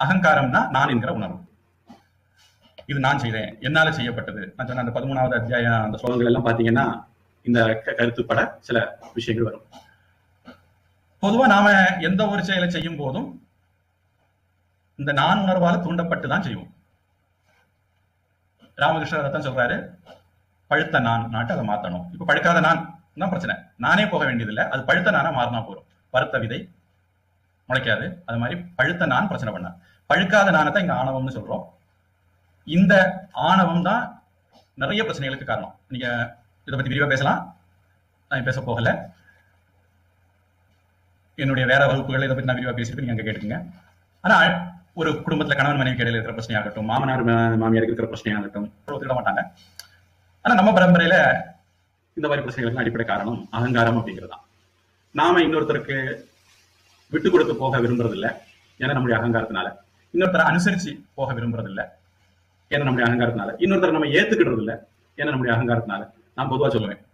அகங்காரம்னா நான் என்கிற உணர்வு. இது நான் செய்தேன். என்னால செய்யப்பட்டது. நான் சொன்ன அந்த பதிமூணாவது அத்தியாயம் அந்த ஸ்லோகங்கள் எல்லாம் பாத்தீங்கன்னா இந்த கருத்துப்பட சில விஷயங்கள் வரும். பொதுவா நாம எந்த ஒரு செயலை செய்யும் போதும் இந்த நான் உணர்வால தூண்டப்பட்டு தான் செய்வோம். ராமகிருஷ்ணர் தான் சொல்றாரு பழுத்த நான் நாட்டு அதை மாத்தணும். இப்ப பழுக்காத நான் தான் பிரச்சனை. நானே போக வேண்டியதில்லை. அது பழுத்த நானா மாறினா போறோம் பருத்த விதை முளைக்காது அது மாதிரி பழுத்த நான் பிரச்சனை பண்ண. பழுக்காத நானத்தை இங்க ஆணவம்னு சொல்றோம். இந்த ஆணவம் தான் நிறைய பிரச்சனைகளுக்கு காரணம். நீங்க இதை பத்தி விரிவா பேசலாம். நான் பேச போகல. என்னுடைய வேற வகுப்புகள் இதை பத்தி நான் விரிவா பேசிட்டு நீங்க அங்க கேட்டுக்கங்க. ஆனா ஒரு குடும்பத்துல கணவன் மனைவி இடையில இருக்கிற பிரச்சனையாகட்டும் மாமனார் மாமியார் மாமியாருக்கு இருக்கிற பிரச்சனையாகட்டும் ஒத்துக்கிட மாட்டாங்க. ஆனா நம்ம பரம்பரையில இந்த மாதிரி பிரச்சனைகளுக்கு அடிப்படை காரணம் அகங்காரம் அப்படிங்கிறது தான் நாம இன்னொருத்தருக்கு விட்டு கொடுத்து போக விரும்புறது இல்ல ஏன்னா நம்முடைய அகங்காரத்தினால. இன்னொருத்தரை அனுசரிச்சு போக விரும்புறது இல்ல ஏன்னா நம்முடைய அகங்காரத்தினால. இன்னொருத்தரை நம்ம ஏத்துக்கிடுறது இல்ல ஏன்னா நம்முடைய அகங்காரத்தினால. நான் பொதுவா சொல்லுவேன்.